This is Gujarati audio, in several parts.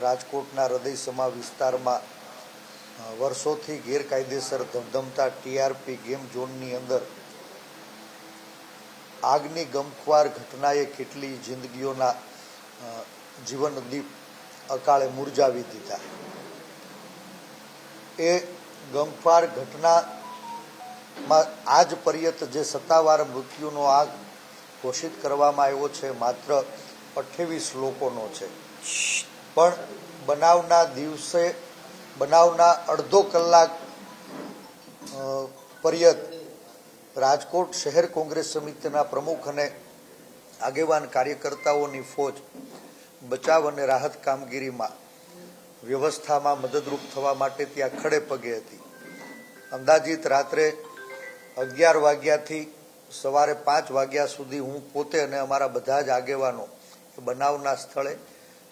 રાજકોટના હૃદયસમા વિસ્તારમાં વર્ષોથી ગેરકાયદેસર ધમધમતા ટીઆરપી ગેમ ઝોનની અંદર આગની ગમખ્વાર ઘટનાએ કેટલી જિંદગીઓના જીવન દીપ અકાળે મુરઝાવી દીધા. એ ગમખ્વાર ઘટનામાં આજ પર્યત જે સત્તાવાર મૃત્યુનો આગ ઘોષિત કરવામાં આવ્યો છે, માત્ર અઠ્ઠાવીસ લોકોનો છે. પણ બનાવના દિવસે, બનાવના અડધો કલાક પર્યત રાજકોટ શહેર કોંગ્રેસ સમિતિના પ્રમુખ અને આગેવાન કાર્યકર્તાઓની ફોજ બચાવ અને રાહત કામગીરીમાં વ્યવસ્થામાં મદદરૂપ થવા માટે ત્યાં ખડે પગે હતી. અંદાજિત રાત્રે અગિયાર વાગ્યાથી સવારે પાંચ વાગ્યા સુધી હું પોતે અને અમારા બધા જ આગેવાનો બનાવના સ્થળે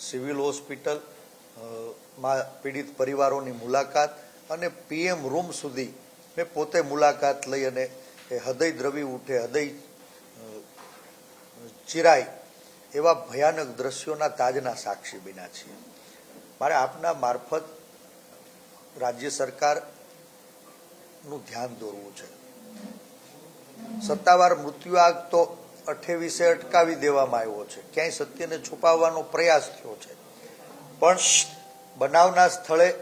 સિવિલ હોસ્પિટલમાં પીડિત પરિવારોની મુલાકાત અને પીએમ રૂમ સુધી મેં પોતે મુલાકાત લઈ અને એ હૃદય દ્રવી ઉઠે, હૃદય ચિરાય એવા ભયાનક દ્રશ્યોના તાજના સાક્ષી બન્યા છીએ. મારે આપના મારફત રાજ્ય સરકારનું ધ્યાન દોરવું છે. સત્તાવાર મૃત્યુ આગ તો અઠ્ઠાવીસે અટકાવી દેવામાં આવ્યો છે. ક્યાંય સત્યને છુપાવવાનો પ્રયાસ થયો છે. પણ બનાવના સ્થળે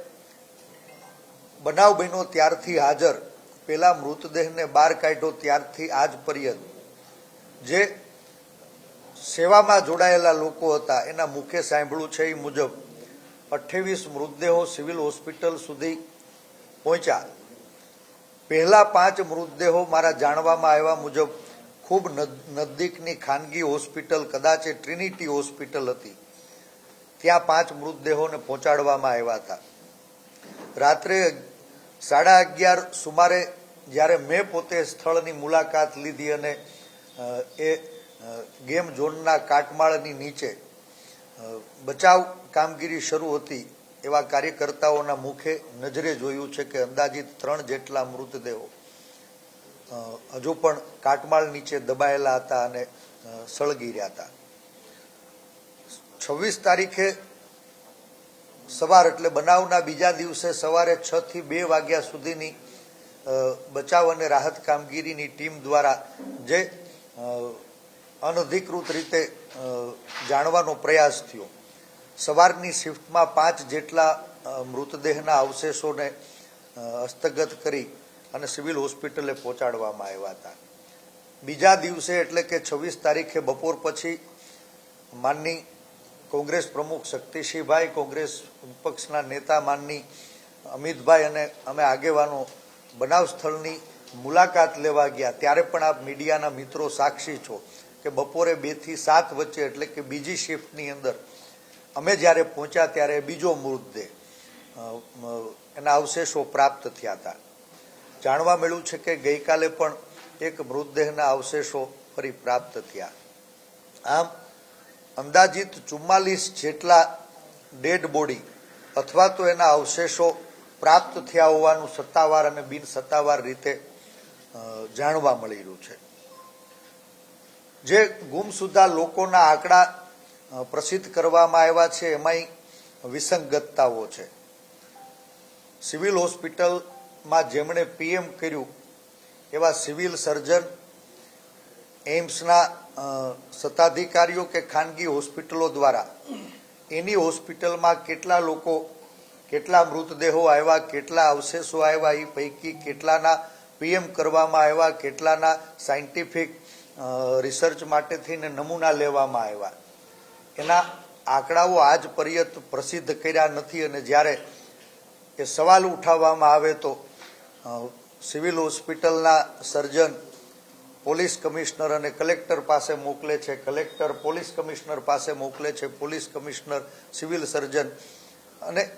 બનાવ બન્યો ત્યારથી હાજર. પેલા મૃતદેહને બહાર કાઢ્યો ત્યારથી આજ પર્યંત. જે સેવામાં જોડાયેલા લોકો હતા, એના મુખે સાંભળ્યું છે એ મુજબ અઠ્ઠાવીસ મૃતદેહો સિવિલ હોસ્પિટલ સુધી પહોંચ્યા. પહેલા પાંચ મૃતદેહો મારા જાણવામાં આવ્યા મુજબ ખૂબ નજ- નજદીકની ખાનગી હોસ્પિટલ, કદાચ એ ટ્રિનિટી હોસ્પિટલ હતી. ત્યાં પાંચ મૃતદેહોને પહોંચાડવામાં આવ્યા હતા. રાત્રે સાડા અગિયાર સુમારે જ્યારે મેં પોતે સ્થળની મુલાકાત લીધી અને એ ગેમ ઝોનના કાટમાળની નીચે બચાવ કામગીરી શરૂ હતી એવા કાર્યકર્તાઓના મુખે નજરે જોયું છે કે અંદાજિત ત્રણ જેટલા મૃતદેહો હજુ પણ કાટમાળ નીચે દબાયેલા હતા અને સળગી રહ્યા હતા. છવ્વીસ તારીખે સવાર એટલે બનાવના બીજા દિવસે સવારે છ થી બે વાગ્યા સુધીની બચાવ અને રાહત કામગીરીની ટીમ દ્વારા જે અનધિકૃત રીતે જાણવાનો પ્રયાસ થયો. સવારની શિફ્ટમાં પાંચ જેટલા મૃતદેહના અવશેષોને હસ્તગત કરી અને સિવિલ હોસ્પિટલે પહોંચાડવામાં આવ્યા હતા. બીજા દિવસે એટલે કે છવ્વીસ તારીખે બપોર પછી માનની કોંગ્રેસ પ્રમુખ શક્તિસિંહભાઈ, કોંગ્રેસ પક્ષના નેતા માનની અમિતભાઈ અને અમે આગેવાનો બનાવ સ્થળની મુલાકાત લેવા ગયા. ત્યારે પણ આપ મીડિયાના મિત્રો સાક્ષી છો કે બપોરે બેથી સાત વચ્ચે એટલે કે બીજી શિફ્ટની અંદર અમે જ્યારે પહોંચ્યા ત્યારે બીજો મૃતદેહ એના અવશેષો પ્રાપ્ત થયા હતા. જાણવા મળ્યું છે કે ગઈકાલે પણ એક મૃતદેહના અવશેષો ફરી પ્રાપ્ત થયા. આમ, અંદાજિત ચુમ્માલીસ જેટલા ડેડ બોડી અથવા તો એના અવશેષો પ્રાપ્ત થયા હોવાનું સત્તાવાર અને બિન સત્તાવાર રીતે જાણવા મળી રહ્યું છે. જે ગુમસુદા લોકોના આંકડા પ્રસિદ્ધ કરવામાં આવ્યા છે, એમાંય વિસંગતતાઓ છે. સિવિલ હોસ્પિટલમાં જેમણે પીએમ કર્યું, એવા સિવિલ સર્જન એમ્સના સત્તાધિકારીઓ કે ખાનગી હોસ્પિટલો દ્વારા. એની હોસ્પિટલમાં કેટલા લોકો, કેટલા મૃતદેહો આવ્યા, કેટલા અવશેષો આવ્યા એ પૈકી કેટલાના પીએમ કરવામાં આવ્યા, કેટલાના સાયન્ટિફિક રિસર્ચ માટે નમૂના લેવામાં આવ્યા. એના આંકડાઓ આજ પર્યંત પ્રસિદ્ધ કર્યા નથી અને જ્યારે એ સવાલ ઉઠાવવામાં આવે તો સિવિલ હોસ્પિટલના સર્જન પોલીસ કમિશનર અને કલેક્ટર પાસે મોકલે છે. કલેક્ટર, પોલીસ કમિશનર પાસે મોકલે છે. Police commissioner, civil surgeon. અને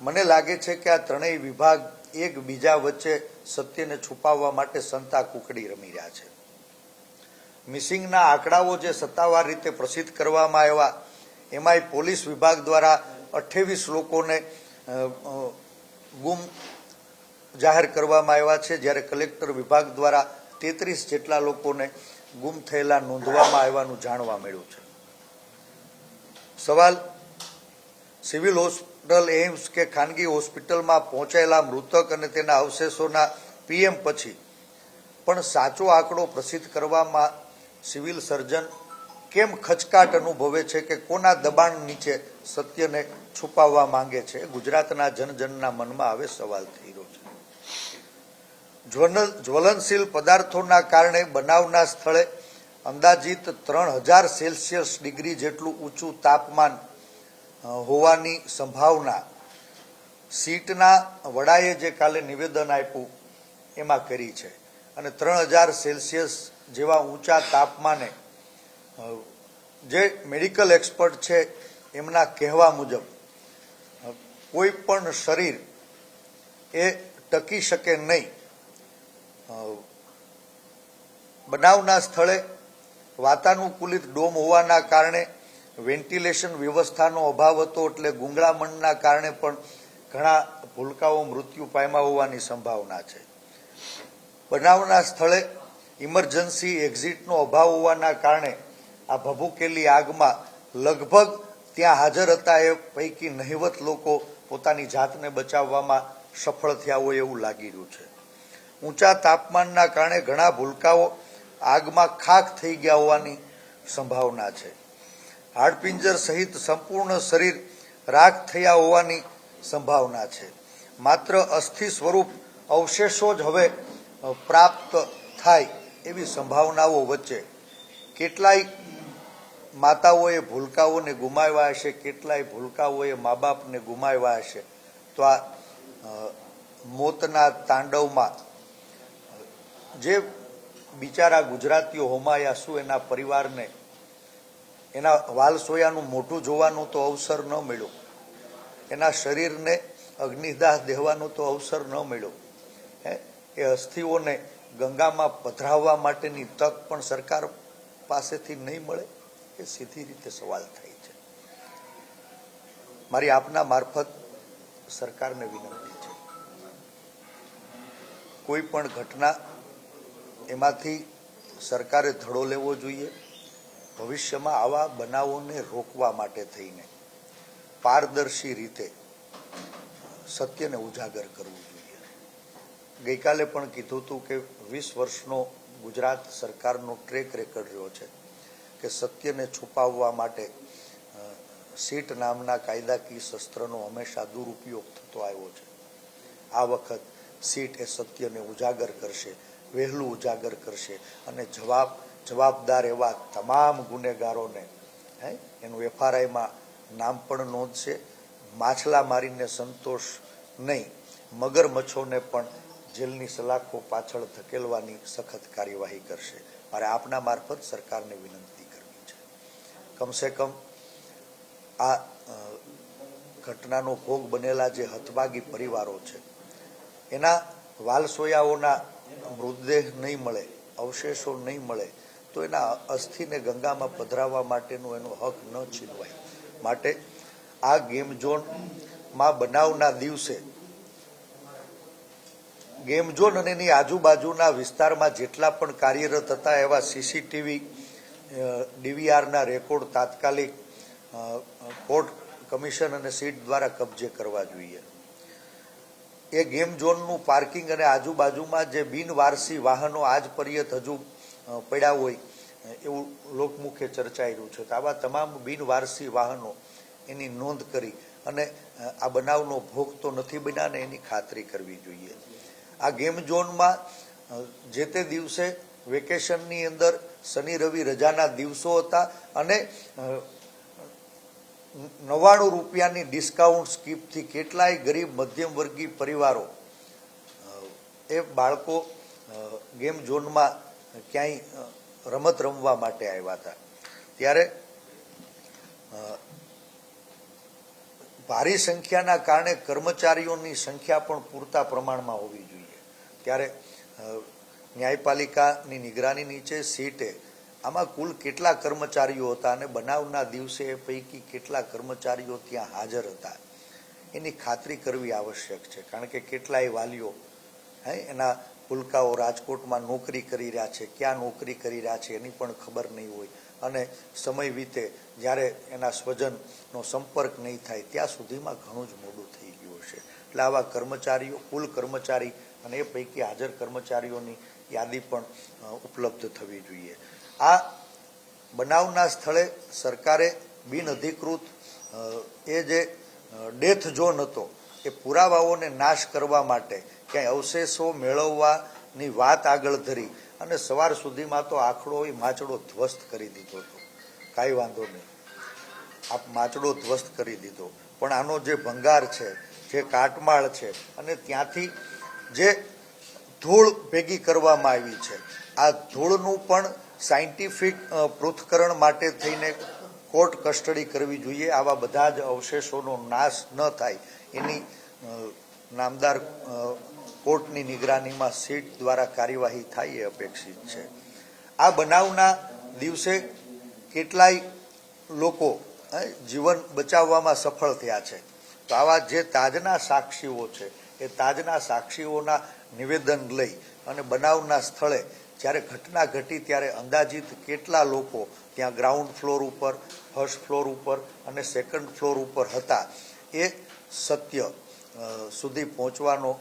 મને લાગે છે કે આ ત્રણેય વિભાગ એકબીજા વચ્ચે સત્યને છુપાવવા માટે સંતા કુકડી રમી રહ્યા છે. મિસિંગના આંકડાઓ જે સત્તાવાર રીતે પ્રસિદ્ધ કરવામાં આવ્યા, એમાંય પોલીસ વિભાગ દ્વારા અઠ્ઠાવીસ લોકોને ગુમ જાહેર કરવામાં આવ્યા છે, જ્યારે કલેક્ટર વિભાગ દ્વારા તેત્રીસ જેટલા લોકોને ગુમ થયેલા નોંધવામાં આવ્યાનું જાણવા મળ્યું છે. સવાલ, સિવિલ હોસ્પિટલ એમ્સ કે ખાનગી હોસ્પિટલમાં પહોંચાયેલા મૃતક અને તેના અવશેષોના પીએમ પછી પણ સાચો આંકડો પ્રસિદ્ધ કરવામાં સિવિલ સર્જન કેમ ખચકાટ અનુભવે છે કે કોના દબાણ નીચે સત્યને છુપાવવા માંગે છે? ગુજરાતના જનજનના મનમાં હવે સવાલ થઈ રહ્યો છે. જ્વલન- જ્વલનશીલ પદાર્થોના કારણે બનાવના સ્થળે અંદાજિત ત્રણ હજાર સેલ્સિયસ ડિગ્રી જેટલું ઊંચું તાપમાન હોવાની સંભાવના સીટના વડાએ જે કાલે નિવેદન આપ્યું, એમાં કરી છે. અને ત્રણ હજાર સેલ્સિયસ જેવા ઊંચા તાપમાને જે મેડિકલ એક્સપર્ટ છે, એમના કહેવા મુજબ કોઈ પણ શરીર એ ટકી શકે નહીં. બનાવના સ્થળે વાતાનુકૂલિત ડોમ હોવાના કારણે, વેન્ટિલેશન વ્યવસ્થાનો અભાવ હતો એટલે ગુંગળામણના કારણે પણ ઘણા ભૂલકાઓ મૃત્યુ પામ્યા હોવાની સંભાવના છે. બનાવના સ્થળે ઇમરજન્સી એક્ઝિટનો અભાવ હોવાના કારણે આ ભભૂકેલી આગમાં લગભગ ત્યાં હાજર હતા એ પૈકી નહિવત લોકો પોતાની જાતને બચાવવામાં સફળ થયા હોય એવું લાગી રહ્યું છે. ઊંચા તાપમાનના કારણે ઘણા ભૂલકાઓ આગમાં ખાખ થઈ ગયા હોવાની સંભાવના છે. હાડપિંજર સહિત સંપૂર્ણ શરીર રાખ થયા હોવાની સંભાવના છે. માત્ર અસ્થિ સ્વરૂપ અવશેષો જ હવે પ્રાપ્ત થાય એવી સંભાવનાઓ વચ્ચે કેટલાય માતાઓએ ભૂલકાઓને ગુમાવ્યા હશે, કેટલાય ભૂલકાઓએ મા બાપને ગુમાવ્યા હશે. તો આ મોતના તાંડવમાં, જે બિચારા ગુજરાતીઓ હોમાયા શું એના પરિવારને, એના વાલસોયાનું મોઢું જોવાનું તો અવસર ન મળ્યો. એના શરીરને અગ્નિદાહ દેવાનો તો અવસર ન મળ્યો. હે? એ અસ્થિઓને ગંગામાં પધરાવવા માટેની તક પણ સરકાર પાસેથી નહીં મળે. એ સીધી રીતે સવાલ થાય છે. મારી આપના મારફત સરકારને વિનંતી છે. કોઈ પણ ઘટના એમાંથી સરકારે ધડો લેવો જોઈએ, ભવિષ્યમાં આવા બનાવોને રોકવા માટે થઈને પારદર્શી રીતે સત્યને ઉજાગર કરવું જોઈએ. ગઈકાલે પણ કીધું હતું કે વીસ વર્ષનો ગુજરાત સરકારનો ટ્રેક રેકર્ડ રહ્યો છે. કે સત્યને છુપાવવા માટે સીટ નામના કાયદાકીય શસ્ત્રનો હંમેશા દુરુપયોગ થતો આવ્યો છે. આ વખત સીટ એ સત્યને ઉજાગર કરશે, વહેલું ઉજાગર કરશે અને જવાબ, જવાબદાર એવા તમામ ગુનેગારોને, હે, એનું એફઆરઆઈમાં નામ પણ નોંધશે. માછલા મારીને સંતોષ નહીં મગરમચ્છોને પણ જેલની સલાખો પાછળ ધકેલવાની સખત કાર્યવાહી કરશે. મારે આપના મારફત સરકારને વિનંતી કમસે કમ આ ઘટનાનો ભોગ બનેલા જે હતભાગી પરિવારો છે, એના વાલસોયાઓના મૃતદેહ નહીં મળે, અવશેષો નહીં મળે, તો એના અસ્થિને ગંગામાં પધરાવવા માટેનો એનો હક ન છીનવાય. માટે આ ગેમ ઝોનમાં બનાવના દિવસે ગેમ ઝોન અને એની આજુબાજુના વિસ્તારમાં જેટલા પણ કાર્યરત હતા એવા સીસીટીવી ડીવીઆરના રેકોર્ડ તાત્કાલિક કોર્ટ કમિશન અને સીટ દ્વારા કબજે કરવા જોઈએ. એ ગેમ ઝોનનું પાર્કિંગ અને આજુબાજુમાં જે બિનવારસી વાહનો આજ પર્યત હજુ પડ્યા હોય એવું લોકમુખે ચર્ચાઈ રહ્યું છે. તો આવા તમામ બિનવારસી વાહનો એની નોંધ કરી અને આ બનાવનો ભોગ તો નથી બન્યા એની ખાતરી કરવી જોઈએ. આ ગેમ ઝોનમાં જે તે દિવસે વેકેશનની અંદર શનિ રવિ રજાના દિવસો હતા અને નવ્વાણું રૂપિયાની ડિસ્કાઉન્ટ સ્કીપથી કેટલાય ગરીબ મધ્યમ વર્ગીય પરિવારો એ બાળકો ગેમ ઝોનમાં ક્યાંય રમત રમવા માટે આવ્યા હતા. ત્યારે ભારી સંખ્યાના કારણે કર્મચારીઓની સંખ્યા પણ પૂરતા પ્રમાણમાં હોવી જોઈએ. ત્યારે ન્યાયપાલિકાની નિગરાની નીચે સીટે આમાં કુલ કેટલા કર્મચારીઓ હતા અને બનાવના દિવસે પૈકી કેટલા કર્મચારીઓ ત્યાં હાજર હતા? એની ખાતરી કરવી આવશ્યક છે, કારણ કે કેટલાય વાલીઓ, હે, એના પુલકાઓ રાજકોટમાં નોકરી કરી રહ્યા છે, ક્યાં નોકરી કરી રહ્યા છે એની પણ ખબર નહીં હોય. અને સમય વીતે જ્યારે એના સ્વજનનો સંપર્ક નહીં થાય, ત્યાં સુધીમાં ઘણું જ મોડું થઈ ગયું છે એટલે આવા કર્મચારીઓ, કુલ કર્મચારી અને એ પૈકી હાજર કર્મચારીઓની યાદી પણ ઉપલબ્ધ થવી જોઈએ. આ બનાવના સ્થળે સરકારે બિનઅધિકૃત એ જે ડેથ ઝોન હતો, એ પુરાવાઓને નાશ કરવા માટે ક્યાંય અવશેષો મેળવવાની વાત આગળ ધરી અને સવાર સુધીમાં તો આખડો એ માચડો ધ્વસ્ત કરી દીધો હતો. કાંઈ વાંધો નહીં. આ માચડો ધ્વસ્ત કરી દીધો. પણ આનો જે ભંગાર છે, જે કાટમાળ છે, અને ત્યાંથી જે ધૂળ ભેગી કરવામાં આવી છે. આ ધૂળનું પણ સાયન્ટિફિક પૃથ્થકરણ માટે થઈને કોર્ટ કસ્ટડી કરવી જોઈએ. આવા બધા જ અવશેષોનો નાશ ન થાય. એની નામદાર કોર્ટની નિગરાનીમાં સીટ દ્વારા કાર્યવાહી થાય એ અપેક્ષિત છે. આ બનાવના દિવસે કેટલાય લોકો જીવન બચાવવામાં સફળ થયા છે. તો આવા જે તાજના સાક્ષીઓ છે એ તાજના સાક્ષીઓના નિવેદન લઈ અને બનાવના સ્થળે જ્યારે ઘટના ઘટી ત્યારે અંદાજિત કેટલા લોકો ત્યાં ગ્રાઉન્ડ ફ્લોર ઉપર ફર્સ્ટ ફ્લોર ઉપર અને સેકન્ડ ફ્લોર ઉપર હતા એ સત્ય સુધી પહોંચવાનો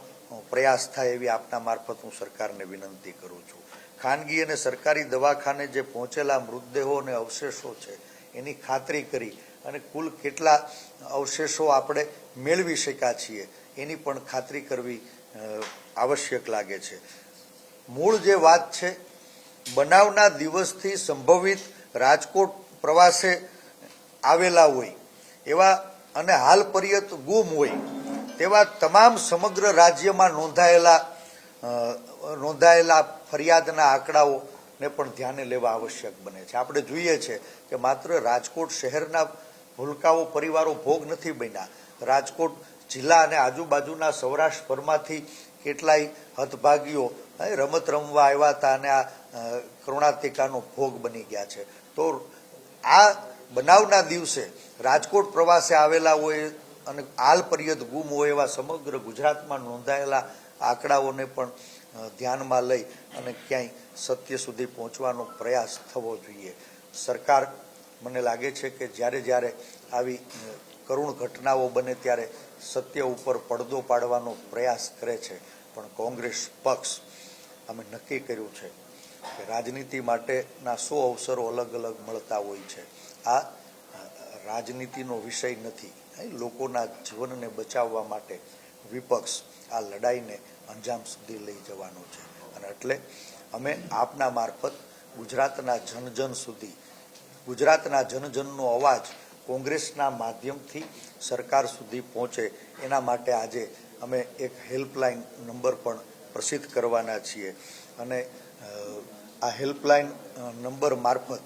પ્રયાસ થાય એવી આપના મારફત હું સરકારને વિનંતી કરું છું. ખાનગી અને સરકારી દવાખાને જે પહોંચેલા મૃતદેહો અને અવશેષો છે, એની ખાતરી કરી અને કુલ કેટલા અવશેષો આપણે મેળવી શક્યા છીએ એની પણ ખાતરી કરવી આવશ્યક લાગે છે. મૂળ જે વાત છે, બનાવના દિવસથી સંભવિત રાજકોટ પ્રવાસે આવેલા હોય, એવા અને હાલ પર્યત ગુમ હોય, તેવા તમામ સમગ્ર રાજ્યમાં નોંધાયેલા નોંધાયેલા ફરિયાદના આંકડાઓને પણ ધ્યાને લેવા આવશ્યક બને છે. આપણે જોઈએ છે કે માત્ર રાજકોટ શહેરના ભૂલકાઓ પરિવારો ભોગ નથી બન્યા. રાજકોટ જિલ્લા અને આજુબાજુના સૌરાષ્ટ્રભરમાંથી કેટલાય હતભાગીઓ રમત રમવા આવ્યા હતા અને આ કરુણાતિકાનો ભોગ બની ગયા છે. તો આ બનાવના દિવસે રાજકોટ પ્રવાસે આવેલા હોય અને આલ પર્યત ગુમ હોય એવા સમગ્ર ગુજરાતમાં નોંધાયેલા આંકડાઓને પણ ધ્યાનમાં લઈ અને ક્યાંય સત્ય સુધી પહોંચવાનો પ્રયાસ થવો જોઈએ. સરકાર, મને લાગે છે કે જ્યારે જ્યારે આવી કરુણ ઘટનાઓ બને ત્યારે સત્ય ઉપર પડદો પાડવાનો પ્રયાસ કરે છે. પણ કોંગ્રેસ પક્ષ અમે નક્કી કર્યું છે કે રાજનીતિ માટેના સો અવસરો અલગ અલગ મળતા હોય છે. આ રાજનીતિનો વિષય નથી. લોકોના જીવનને બચાવવા માટે વિપક્ષ આ લડાઈને અંજામ સુધી લઈ જવાનો છે. અને એટલે અમે આપના મારફત ગુજરાતના જનજન સુધી ગુજરાતના જનજનનો અવાજ કોંગ્રેસના માધ્યમથી સરકાર સુધી પહોંચે, એના માટે આજે અમે એક હેલ્પલાઇન નંબર પણ પ્રસિદ્ધ કરવાના છીએ. અને આ હેલ્પલાઇન નંબર મારફત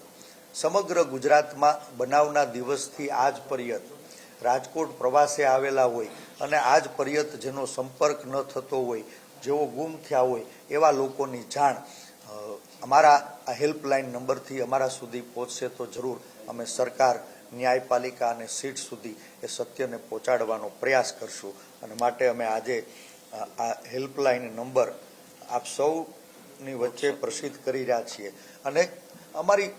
સમગ્ર ગુજરાતમાં બનાવના દિવસથી આજ પર્યત રાજકોટ પ્રવાસે આવેલા હોય અને આજ પર્યત જેનો સંપર્ક ન થતો હોય જેઓ ગુમ થયા હોય, એવા લોકોની જાણ અમારા આ હેલ્પલાઇન નંબરથી અમારા સુધી પહોંચશે તો જરૂર અમે સરકાર ન્યાયપાલિકા અને સીટ સુધી એ સત્યને પહોંચાડવાનો પ્રયાસ કરશું. અને માટે અમે આજે આ હેલ્પલાઇન નંબર આપ સૌની વચ્ચે પ્રસિદ્ધ કરી રહ્યા છીએ. અને અમારી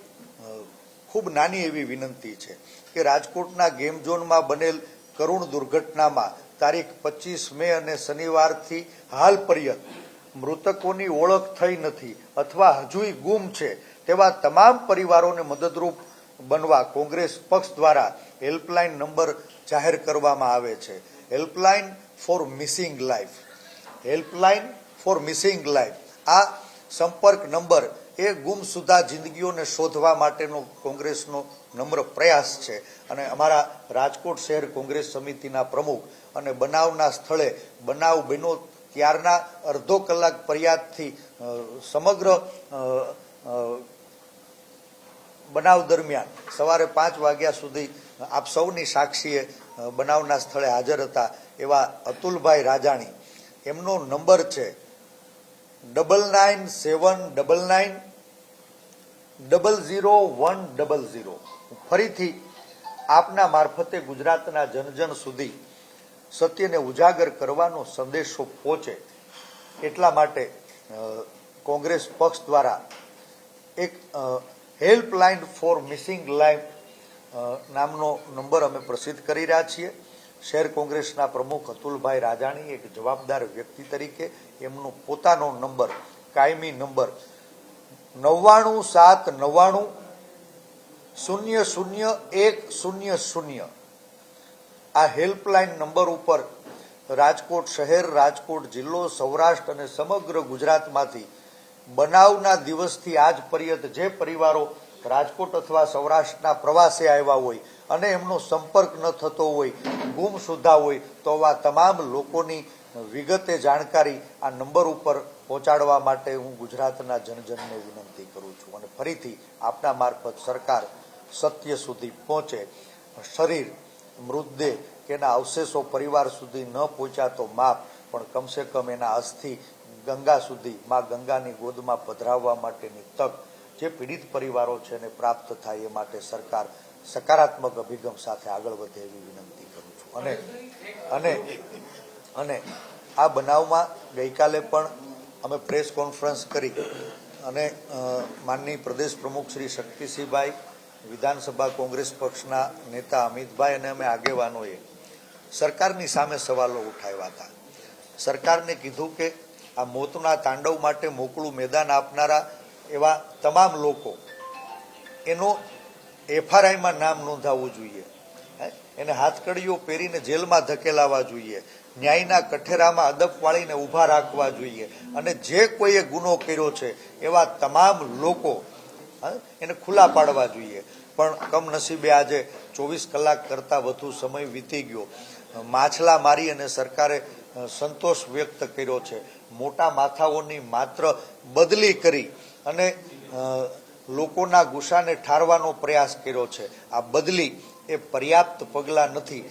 ખૂબ નાની એવી વિનંતી છે કે રાજકોટના ગેમ ઝોનમાં બનેલ કરુણ દુર્ઘટનામાં તારીખ પચીસ મે અને શનિવારથી હાલ પર્યંત મૃતકોની ઓળખ થઈ નથી અથવા હજુય ગુમ છે તેવા તમામ પરિવારોને મદદરૂપ બનવા કોંગ્રેસ પક્ષ દ્વારા હેલ્પલાઇન નંબર જાહેર કરવામાં આવે છે. Helpline for missing life helpline for missing life આ સંપર્ક નંબર એ ગુમસુદા જિંદગીઓને શોધવા માટેનો કોંગ્રેસનો નમ્ર પ્રયાસ છે અને અમારા રાજકોટ શહેર કોંગ્રેસ સમિતિના પ્રમુખ અને બનાવના સ્થળે બનાવ બન્યો ત્યારના અડધો કલાક ફરિયાદથી સમગ્ર બનાવ દરમિયાન સવારે પાંચ વાગ્યા સુધી આપ સૌની સાક્ષીએ બનાવના સ્થળે હાજર હતા એવા અતુલભાઈ રાજાણી. એમનો નંબર છે double nine seven double nine double zero one double zero. ફરીથી આપના મારફતે ગુજરાતના જનજન સુધી સત્યને ઉજાગર કરવાનો સંદેશો પહોંચે. એટલા માટે કોંગ્રેસ પક્ષ દ્વારા એક હેલ્પલાઇન ફોર મિસિંગ લાઈફ નામનો નંબર અમે પ્રસિદ્ધ કરી રહ્યા છીએ. શહેર કોંગ્રેસના પ્રમુખ અતુલભાઈ રાજાણી એક જવાબદાર વ્યક્તિ તરીકે એમનો પોતાનો નંબર, કાયમી નંબર નવ્વાણું સાત નવ્વાણું, શૂન્ય શૂન્ય એક શૂન્ય શૂન્ય. આ હેલ્પલાઇન નંબર ઉપર રાજકોટ શહેર, રાજકોટ જિલ્લો, સૌરાષ્ટ્ર અને સમગ્ર ગુજરાતમાંથી બનાવના દિવસથી આજ પર્યંત જે પરિવારો રાજકોટ અથવા સૌરાષ્ટ્રના પ્રવાસે આવ્યા હોય અને એમનો સંપર્ક ન થતો હોય, ગુમ સુધા હોય, તો આ તમામ લોકોની વિગતે જાણકારી આ નંબર ઉપર પહોંચાડવા માટે હું ગુજરાતના જનજનને વિનંતી કરું છું અને ફરીથી આપના મારફત સરકાર સત્ય સુધી પહોંચે. શરીર મૃતદેહ કે એના અવશેષો પરિવાર સુધી ન પહોંચ્યા તો માપ પણ કમસે કમ એના અસ્થિ ગંગા સુધી માં ગંગાની ગોદમાં પધરાવવા માટેની તક જે પીડિત પરિવારો છે એને પ્રાપ્ત થાય એ માટે સરકાર સકારાત્મક અભિગમ સાથે આગળ વધે એવી વિનંતી કરું છું. અને અને અને આ બનાવમાં ગઈકાલે પણ અમે પ્રેસ કોન્ફરન્સ કરી અને અ, માનની પ્રદેશ પ્રમુખ શ્રી શક્તિસિંહભાઈ વિધાનસભા કોંગ્રેસ પક્ષના નેતા અમિતભાઈ અને અમે આગેવાનોએ સરકારની સામે સવાલો ઉઠાવ્યા હતા. સરકારને કીધું કે આ મોતના તાંડવ માટે મોકળું મેદાન આપનારા એવા તમામ લોકો એનો એફઆરઆઈમાં નામ નોંધાવવું જોઈએ? એને હાથકડીઓ પહેરીને જેલમાં ધકેલાવા જોઈએ. ન્યાયના કઠેરામાં અદબ વાળીને ઊભા રાખવા જોઈએ. અને જે કોઈએ ગુનો કર્યો છે, એવા તમામ લોકો? એને ખુલ્લા પાડવા જોઈએ. પણ કમનસીબે આજે ચોવીસ કલાક કરતાં વધુ સમય વીતી ગયો. માછલા મારી અને સરકારે સંતોષ વ્યક્ત કર્યો છે. મોટા માથાઓની માત્ર બદલી કરી અને લોકોના ગુસ્સાને ઠારવાનો પ્રયાસ કર્યો છે. આ બદલી એ પર્યાપ્ત પગલાં નથી.